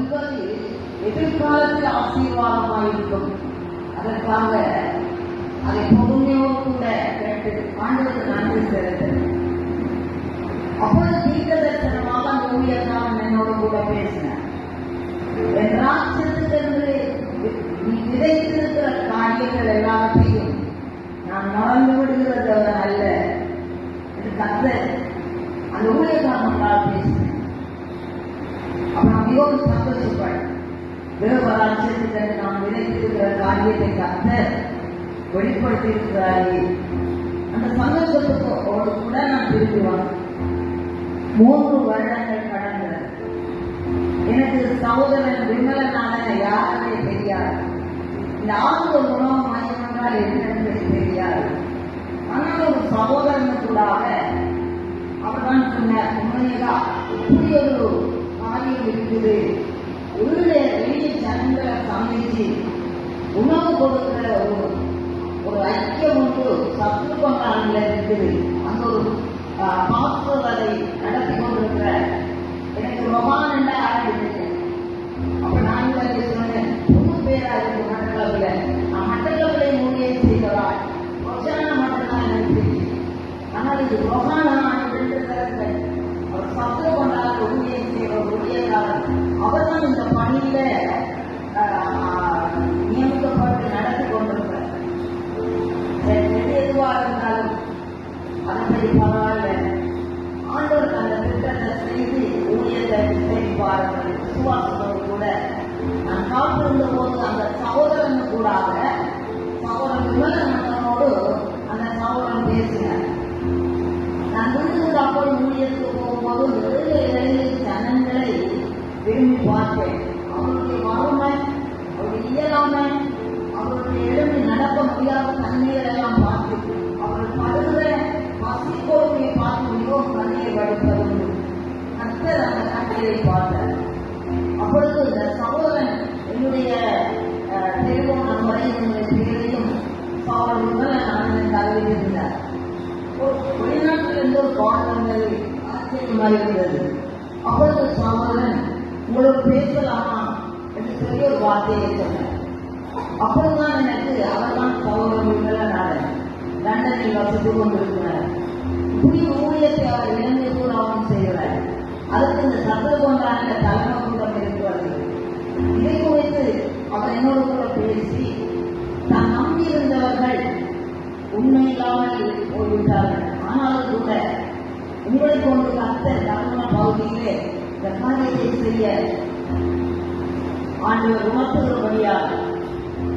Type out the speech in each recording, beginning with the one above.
என்பது எதிர்காலத்தில் ஆசீர்வாதமாயிருக்கும். அதற்காக அதை பொறுமையோடு கூட கேட்டு ஆண்டுக்கு நன்றி செலுத்துகிறேன். அப்பொழுது தீர்க்க தரிசனமாக அந்த ஊழியர்தான் என்னோட கூட பேசினேன் என் ராட்சத்திலிருந்து நீ விதைத்திருக்கிற காரியங்கள் எல்லாத்தையும் நான் மறந்து விடுகிறதவர் அல்ல என்று கத்த அந்த ஊழியக்காரனால் பேசினேன் அவன் மிகவும் சந்தோஷப்பட்டேன் தேவராட்சத்துக்கு நான் நினைத்திருக்கிற காரியத்தை கத்த வெளிப்படுத்தியிருக்கிறாரே அந்த சந்தோஷத்துக்கு கூட நான் திரும்பி மூன்று வருடங்கள் கடந்த எனக்கு சகோதரன் விமலனான யாருமே தெரியாது இந்த ஆர்வ உணவு மையம் என்றால் என்னென்று தெரியாது ஆனால் ஒரு சகோதரனுக்குள்ளாக அவர்தான் சொன்னார் உண்மையாக இப்படி ஒரு இருக்குது. உள்ள வெளிய ஜனங்களை சமைச்சு உணவு கொடுக்கிற ஒரு ஒரு ஐக்கியம் ஒன்று சத்து கொண்டாடல இருக்குது. அந்த ஒரு பாஸ்டர் அதை நடத்தி கொண்டிருக்கிற எனக்கு ரொமான் என்ன ஆரம்பிச்சு அப்ப நான் வந்து சொன்னேன் புது பேரா இருக்கு மட்டக்களவில் நான் மட்டக்களவிலை ஊழியம் செய்தவா? ரொசானா மட்டும்தான் எனக்கு ஆனால் இது ரொசானா பார்த்தேன் அவருடைய வறுமை அவருடைய இயலாமை அவருடைய எழுந்து நடக்க முடியாத தண்ணீர் எல்லாம் பார்த்து அவர்கள் படுகிற பசி கொடுமையை பார்த்து மிகவும் கண்ணீர் வடிப்பது கத்தர் அந்த கண்ணீரை பார்த்தார். அப்பொழுது இந்த சகோதரன் என்னுடைய தெருவும் டெலிபோன் நம்பரை என்னுடைய பேரையும் சகோதரன் நான் அறிவித்திருந்தார் வெளிநாட்டிலிருந்து ஒரு கால் வந்தது ஆச்சரியமாக இருந்தது அப்பொழுது சகோதரன் உங்களுக்கு பேசலாமா என்று சொல்லி ஒரு வார்த்தையை சொன்னார். அப்பொழுதுதான் எனக்கு அவர்தான் சகோதரர்கள் லண்டனில் வசித்துக் கொண்டிருக்கிறார் இப்படி ஊழியத்தை அவர் இழந்து கூடாமல் செய்கிறார். அதற்கு இந்த சத்திர கொண்டாட தலைமை கூட்டம் இருக்கிறது. இதை குறித்து அவர் என்னோடு கூட பேசி தான் நம்பியிருந்தவர்கள் உண்மையில்லாமல் போய்விட்டார்கள் ஆனாலும் கூட உங்களை கொண்டு கத்த தமிழ பகுதியிலே இந்த காரியத்தை செய்ய ஆண்டவர் உணர்த்துகிறபடியாக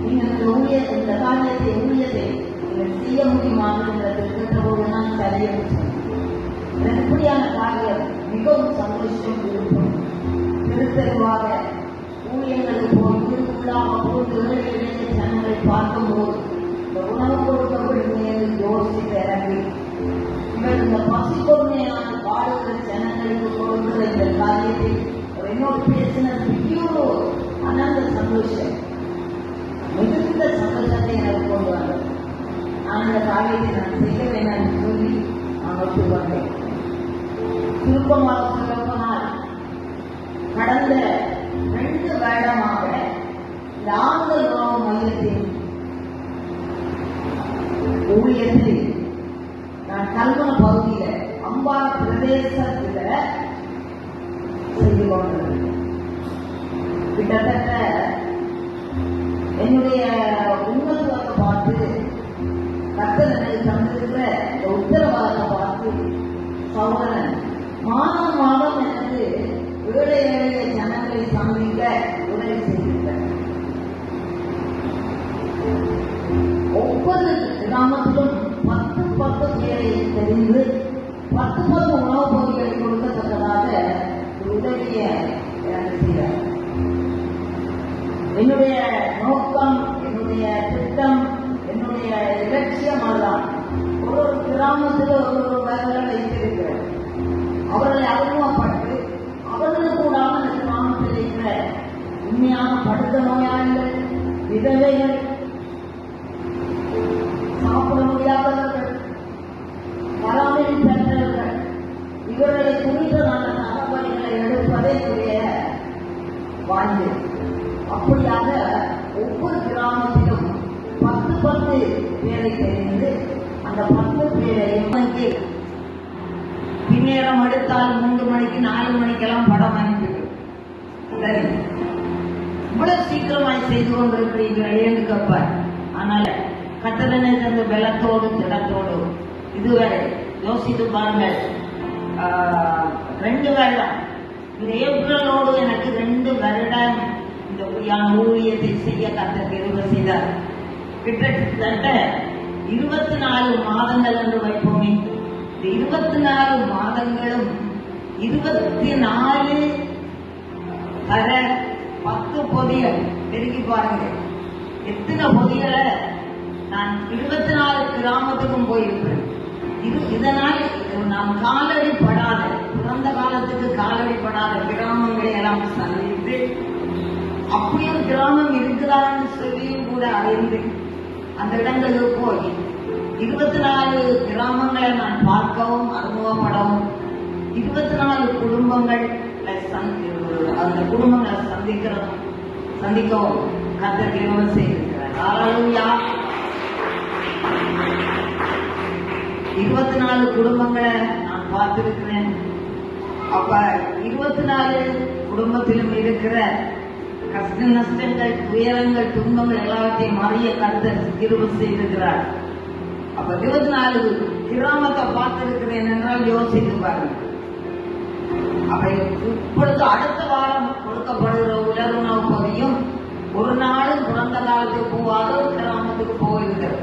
நீங்கள் இந்த ஊழிய இந்த காரியத்தை ஊழியத்தை நீங்கள் செய்ய முடியுமா என்ற திட்டத்தோடு நான் சரியன்னு சொன்னேன் எனக்கு இப்படியான காரியம் மிகவும் சந்தோஷம் இருக்கும். திருத்தெருவாக ஊழியர்களுக்கு போய் வீட்டுக்குள்ளாக போய் ஏழை ஜனங்களை பார்க்கும்போது இந்த உணவு கொடுக்கப்படும் என்று யோசித்து இறங்கி இவர் இந்த பசி கொடுமையான அவர் என்னோடு பேசினது மிகவும் அனந்த சந்தோஷம் மிகுந்த சந்தோஷத்தை எனக்கு கொண்டு வந்தது நான் இந்த காரியத்தை நான் செய்ய வேண்டாம் என்று சொல்லி நான் ஒத்து வந்தேன் சுருக்கமாக சொல்லப்போனால் கடந்த ரெண்டு வருடமாக இந்த உணவு மையத்தின் ஊழியத்தில் நான் கல்வன பகுதியில் அம்பாள் பிரதேசத்தில் செய்து கொண்டேன். கிட்டத்தட்ட என்னுடைய உன்னதத்தை பார்த்து கத்தர் எனக்கு தந்திருக்கிற உத்தரவாதத்தை பார்த்து சௌகரன் மாதம் மாதம் எனக்கு ஏழை ஏழைய ஜனங்களை சந்திக்க உதவி செய்திருக்கிறார். ஒவ்வொரு கிராமத்திலும் பத்து பத்து பேரை தெரிந்து பத்து பத்து உணவுப் பொருட்களை கொடுக்கத்தக்கதாக ஒரு உதவியை எனக்கு செய்தார். என்னுடைய நோக்கம் என்னுடைய திட்டம் என்னுடைய இலட்சியம் அதுதான். ஒரு ஒரு கிராமத்தில் ஒரு ஒரு வேலை வைத்திருக்கிறேன் அவர்களை அறிமுகப்பட்டு அவர்களுக்கு கூட அந்த கிராமத்தில் இருக்கிற உண்மையான படுத்த நோயாளிகள் விதவைகள் சாப்பிட முடியாதவர்கள் பராமரி பெற்றவர்கள் இவர்களை குறித்த நல்ல நடவடிக்கைகளை எடுப்பதே என்னுடைய வாழ்ந்து அப்படியாக ஒவ்வொரு கிராமத்திலும் பத்து பத்து பேரை தெரிந்து அந்த பத்து பேரையும் வந்து பின்னேரம் எடுத்தால் மூன்று மணிக்கு நாலு மணிக்கெல்லாம் படம் அனுப்பிடு சரி. இவ்வளவு சீக்கிரமாய் செய்து கொண்டிருக்கிறீர்கள் ஏன்னு கேட்பார் ஆனால் கத்தரனை தந்த பலத்தோடு திடத்தோடு. இதுவரை யோசித்து பாருங்கள். ரெண்டு வருடம். இந்த ஏப்ரலோடு எனக்கு ரெண்டு வருடம் இந்த ஊழியான ஊழியத்தை செய்ய கத்த தெரிவு செய்தார். கிட்டத்தட்ட இருபத்தி நாலு மாதங்கள் என்று வைப்போமே. இந்த இருபத்தி நாலு மாதங்களும் இருபத்தி நாலு தர பத்து பொதியல் பெருக்கி பாருங்க. எத்தனை பொதிகளை? நான் இருபத்தி நாலு கிராமத்துக்கும் போயிருக்கிறேன். இது இதனால் நாம் காலடி படாத பிறந்த காலத்துக்கு காலடி படாத கிராமங்களை எல்லாம் சந்தித்து அப்படியும் கிராமம் இருக்கிறான்னு சொல்லியும் கூட அறிந்து அந்த இடங்களுக்கு போய் இருபத்தி நாலு கிராமங்களை நான் பார்க்கவும் அனுபவப்படவும் இருபத்தி நாலு குடும்பங்கள் அந்த குடும்பங்களை சந்திக்கிறதும் சந்திக்கவும் கத்த கிருபை செய்திருக்கிறார். இருபத்தி நாலு குடும்பங்களை நான் பார்த்திருக்கிறேன். அப்ப இருபத்தி நாலு குடும்பத்திலும் இருக்கிற கஷ்ட நஷ்டங்கள் துயரங்கள் துன்பங்கள் எல்லாவற்றையும் மறிய கருத்தர் கிருப செய்திருக்கிறார். அப்ப இருபத்தி நாலு கிராமத்தை பார்த்திருக்கிறேன் என்றால் யோசித்து பாருங்க. அப்ப இப்பொழுது அடுத்த வாரம் கொடுக்கப்படுகிற உலக உணவு பொதியும் ஒரு நாளும் பிறந்த காலத்துக்கு போகாத கிராமத்துக்கு போயிருக்கிறது.